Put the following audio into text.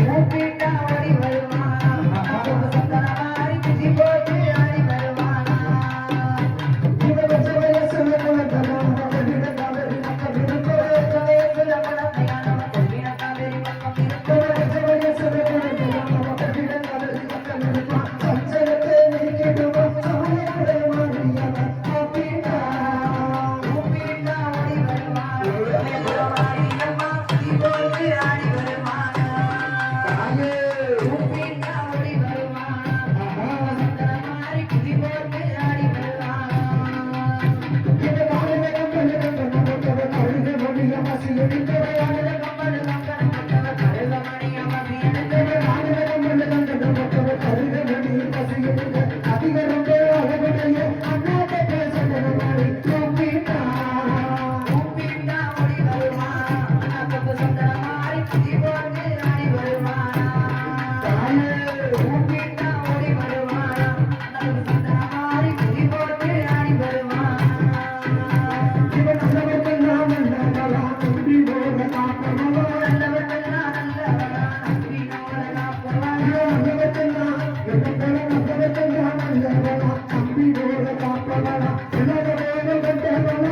கூப்பிட்டா ஓடி வர